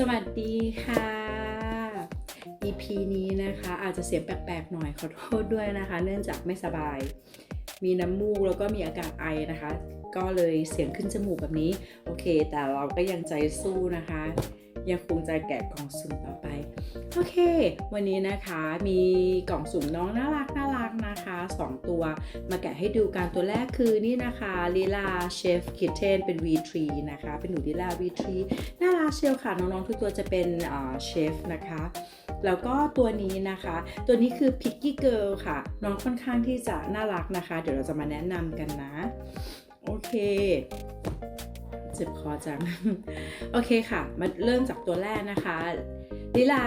สวัสดีค่ะ EP นี้นะคะอาจจะเสียงแปลกๆหน่อยขอโทษด้วยนะคะ เนื่องจากไม่สบาย มีน้ำมูกแล้วก็มีอากาศไอนะคะ ก็เลยเสียงขึ้นจมูกแบบนี้ โอเค แต่เราก็ยังใจสู้นะคะ ยังคงใจแกะกองสุ่มต่อไป โอเค วันนี้นะคะมีกล่องสุ่มน้องน่ารักน่ารักนะคะสองตัว มาแกะให้ดูกันตัวแรกคือนี่นะคะลีลาเชฟคิทเทนเป็น V3 นะคะ เป็นหนูลีลา V3 น่ารักเชียวค่ะ น้องๆ ทุกตัวจะเป็นเชฟนะคะ แล้วก็ตัวนี้นะคะ ตัวนี้คือ Picky Girl ค่ะ น้องค่อนข้างที่จะน่ารักนะคะ เดี๋ยวเราจะมาแนะนำกันนะ โอเคเจ็บคอจัง โอเคค่ะ มาเริ่มจากตัวแรกนะคะ ลิลา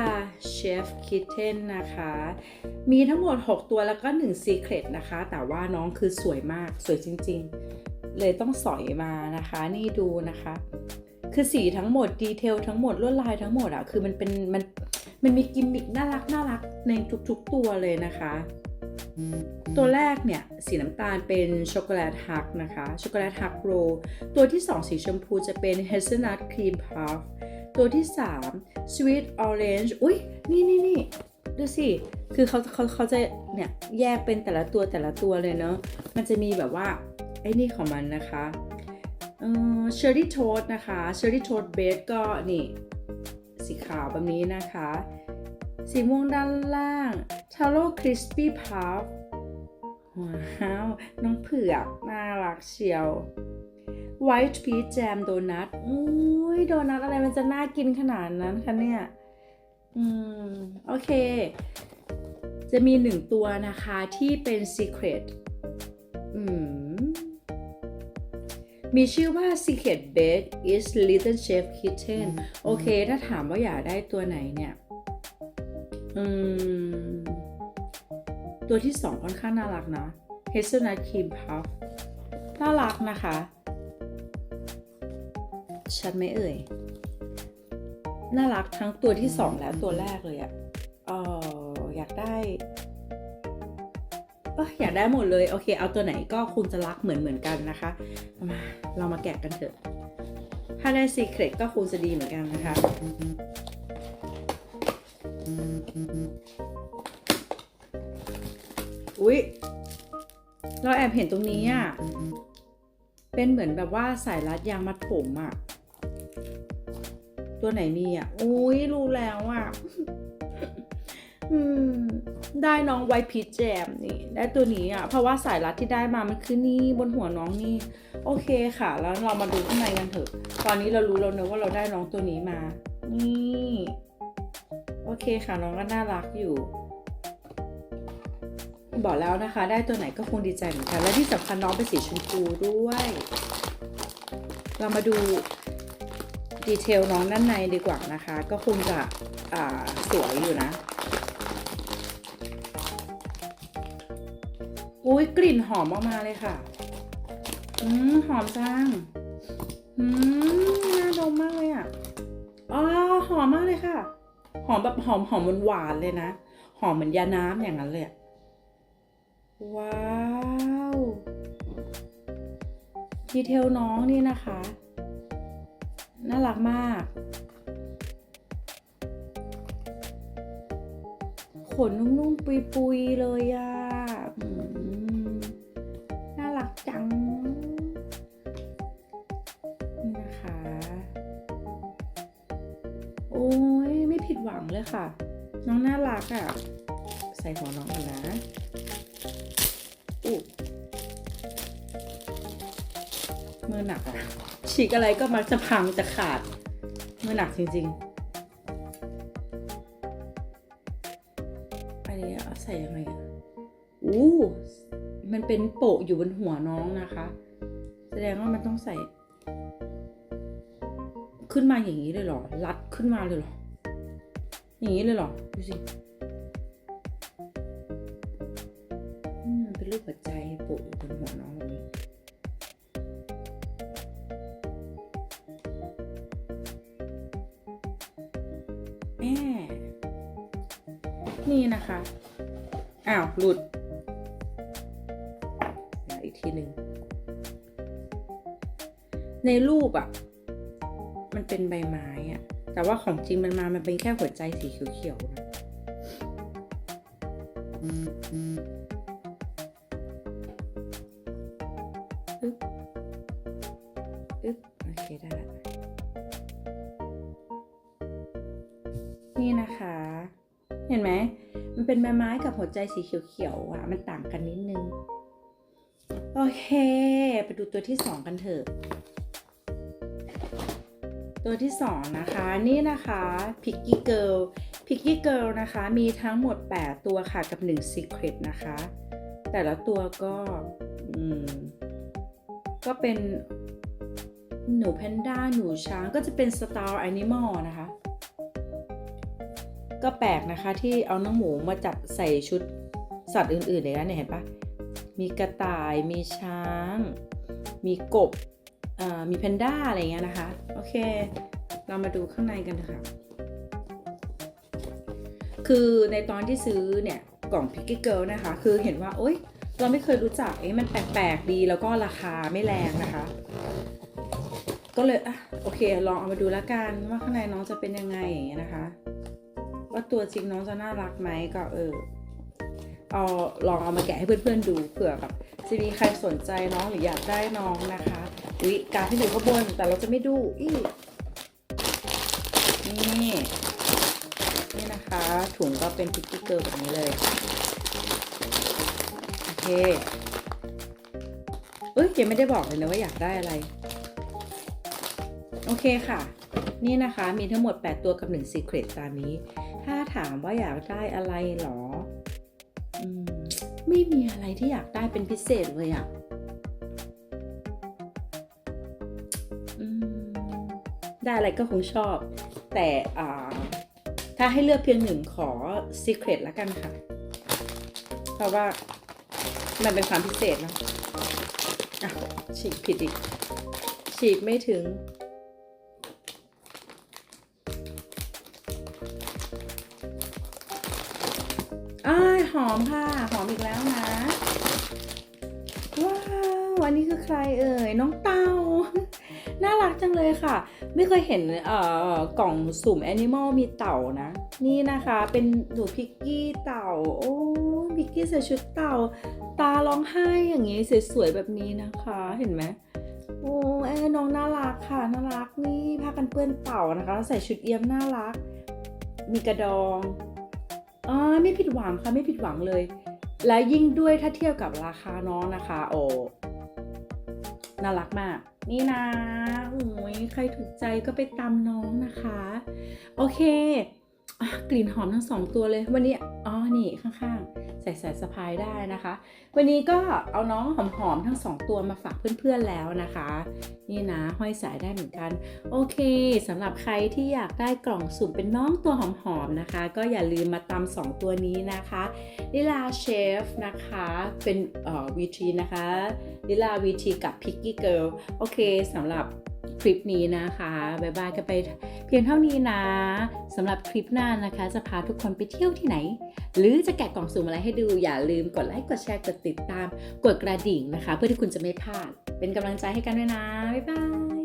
เชฟคิทเทนนะคะ มีทั้งหมด 6 ตัวแล้วก็1 Secret นะคะ แต่ว่าน้องคือสวยมากสวยจริงๆ เลยต้องสอยมานะคะ นี่ดูนะคะ คือสีทั้งหมดดีเทลทั้งหมดลวดลายทั้งหมดอะคือมันเป็นมันมันมีกิมมิคน่ารักน่ารักในทุกๆตัวเลยนะคะ ตัวแรกเนี่ย สีน้ำตาลเป็นช็อกโกแลตฮักนะคะช็อกโกแลตฮักโรตัวที่ 2 สีชมพูจะเป็น hazelnut cream puff ตัวที่ 3 sweet orange อุ้ยนี่นี่นี่ดูสิ คือเขาเขาเขาจะเนี่ยแยกเป็นแต่ละตัวแต่ละตัวเลยเนาะ มันจะมีแบบว่า ไอ้นี่ของมันนะคะเอ่อ cherry toast นะคะ cherry toast bread ก็นี่ สีขาวแบบนี้นะคะ สีม่วงด้านล่าง Taro Crispy Puff ว้าว น้องเผือก น่ารักเชียว White Peach Jam Donut อุ้ยโดนัทอะไรมันจะน่ากินขนาดนั้นคะเนี่ย อืม โอเค จะมีหนึ่งตัวนะคะที่เป็น Secret อืม มีชื่อว่า Secret Bed is Little Chef Kitchen โอเค ถ้าถามว่าอยากได้ตัวไหนเนี่ย อืม ตัวที่สองค่อนข้างน่ารักนะ Hazelnut Cream Puff น่ารักนะคะ ชัดไหมเอ่ย น่ารักทั้งตัวที่สองและตัวแรกเลยอะเอออยากได้อยอยากได้หมดเลย โอเค เอาตัวไหนก็คงจะรักเหมือนเหมือนกันนะคะ มาเรามาแกะกันเถอะ ถ้าได้ Secret ก็คงจะดีเหมือนกันนะคะ อุ๊ย เราแอบเห็นตรงนี้อะ เป็นเหมือนแบบว่าสายรัดยางมัดผมอะ ตัวไหนมีอะอุ้ยรู้แล้วอะอืมได้น้องไวพีชแจมนี่ได้ตัวนี้อะเพราะว่าสายรัดที่ได้มามันคือนี่บนหัวน้องนี่ โอเคค่ะ แล้วเรามาดูข้างในกันเถอะ ตอนนี้เรารู้แล้วเนอะว่าเราได้น้องตัวนี้มา นี่ โอเคค่ะน้องก็น่ารักอยู่ บอกแล้วนะคะ ได้ตัวไหนก็คงดีใจเหมือนกัน และที่สำคัญน้องเป็นสีชมพูด้วย เรามาดู ดีเทลน้องด้านในดีกว่านะคะ ก็คงจะอ่าสวยอยู่นะ อุ้ยกลิ่นหอมออกมาเลยค่ะ อืมหอมจัง อืมน่าดมมากเลยอะอ๋อหอมมากเลยค่ะ หอมแบบหอมหอมหวานเลยนะ หอมเหมือนยาน้ำอย่างนั้นเลยว้าว ดีเทลน้องนี่นะคะ น่ารักมาก ขนนุ่มๆ ปุยๆ เลยอะน่ารักจัง นี่นะคะ โอ้ยไม่ผิดหวังเลยค่ะ น้องน่ารักอะ่ะใส่หัวน้องก่อนนะอุ๊มือหนักอะ ฉีกอะไรก็มักจะพังจะขาดมือหนักจริงๆอันนี้เอาใส่ยังไงอะอู้มันเป็นโปะอยู่บนหัวน้องนะคะ แสดงว่ามันต้องใส่ ขึ้นมาอย่างนี้เลยเหรอ รัดขึ้นมาเลยเหรอ อย่างนี้เลยเหรอ ดูสิเป็นรูปหัวใจโปะ นี่นะคะ อ้าว หลุด อีกทีหนึ่ง ในรูปอะ่ะ มันเป็นใบไม้อะแต่ว่าของจริงมันมา มันเป็นแค่หัวใจสีเขียวๆนะอึ๊บอึ๊บโอเคได้ละนี่นะคะ เห็นไหม มันเป็นไม้ไม้กับหัวใจสีเขียวๆอะ มันต่างกันนิดนึง โอเค ไปดูตัวที่สองกันเถอะ ตัวที่สองนะคะ นี่นะคะ Picky Girl Picky Girl นะคะ มีทั้งหมด 8 ตัวค่ะ กับ1 Secret นะคะ แต่ละตัวก็อืมก็เป็นหนูแพนด้า หนูช้าง ก็จะเป็น Star Animal นะคะ ก็แปลกนะคะที่เอาน้องหมูมาจับใส่ชุดสัตว์อื่นๆเลยนะเนี่ยเห็นปะมีกระต่ายมีช้าง มีกบอ่ามีแพนด้าอะไรเงี้ยนะคะ โอเค เรามาดูข้างในกันเถอะค่ะ คือในตอนที่ซื้อเนี่ยกล่อง Picky Girl นะคะ คือเห็นว่า โอ๊ย เราไม่เคยรู้จักเอ๊ะมันแปลกๆดีแล้วก็ราคาไม่แรงนะคะ ก็เลยอะโอเค ลองเอามาดูแล้วกันว่าข้างในน้องจะเป็นยังไงอย่างเงี้ยนะคะ ว่าตัวจริงน้องจะน่ารักไหมก็เออเอาลองเอามาแกะให้เพื่อนๆดูเผื่อแบบจะมีใครสนใจน้องหรืออยากได้น้องนะคะวิการที่อยู่ข้างบนแต่เราจะไม่ดูอีนี่นี่นะคะ ถุงก็เป็นพิกกี้เกิร์แบบนี้เลยโอเคเอ้ยยังไม่ได้บอกเลยนะว่าอยากได้อะไร โอเคค่ะ นี่นะคะมีทั้งหมด 8 ตัวกับ1 Secret ตามนี้ ถ้าถามว่าอยากได้อะไรหรออมไม่มีอะไรที่อยากได้เป็นพิเศษเลยอะอืมได้อะไรก็คงชอบ แต่ถ้าให้เลือกเพียงหนึ่งขอ Secret ละกันค่ะ เพราะว่ามันเป็นความพิเศษเนอะะฉีกผิดอีก ฉีกไม่ถึง อ้ายหอมค่ะ หอมอีกแล้วนะ ว้าวอันนี้คือใครเอ่ย น้องเต่าน่ารักจังเลยค่ะ ไม่เคยเห็นเอ่อกล่องสุ่มแอนิมอลมีเต่านะ นี่นะคะเป็นหนูพิกกี้เต่า โอ้พิกกี้ใส่ชุดเต่า ตาร้องไห้อย่างนี้สวยๆแบบนี้นะคะ เห็นไหมโอ้เอ้น้องน่ารักค่ะ น่ารักนี่ผ้ากันเปื้อนเต่านะคะ ใส่ชุดเอี้ยมน่ารัก มีกระดอง อ่าไม่ผิดหวังค่ะไม่ผิดหวังเลย และยิ่งด้วยถ้าเทียบกับราคาน้องนะคะ โอ้น่ารักมาก นี่นะโอ้ยใครถูกใจก็ไปตามน้องนะคะ โอเค กลิ่นหอมทั้งสองตัวเลย วันนี้อ๋อนี่ข้างๆ ใส่สายสะพายได้นะคะ วันนี้ก็เอาน้องหอมๆทั้งสองตัวมาฝากเพื่อนๆแล้วนะคะ นี่นะห้อยสายได้เหมือนกัน โอเคสำหรับใครที่อยากได้กล่องสุ่มเป็นน้องตัวหอมๆนะคะ ก็อย่าลืมมาตามสองตัวนี้นะคะลิลาเชฟนะคะเป็นเอ่อวีทีนะคะลิลาวีทีกับพิกกี้เกิลโอเคสำหรับคลิปนี้นะคะบายบายกันไป เพียงเท่านี้นะสำหรับคลิปหน้านะคะ จะพาทุกคนไปเที่ยวที่ไหน หรือจะแกะกล่องสุ่มอะไรให้ดูอย่าลืมกดไลค์กดแชร์กดติดตาม กดกระดิ่งนะคะ เพื่อที่คุณจะไม่พลาด เป็นกำลังใจให้กันด้วยนะบ๊ายบาย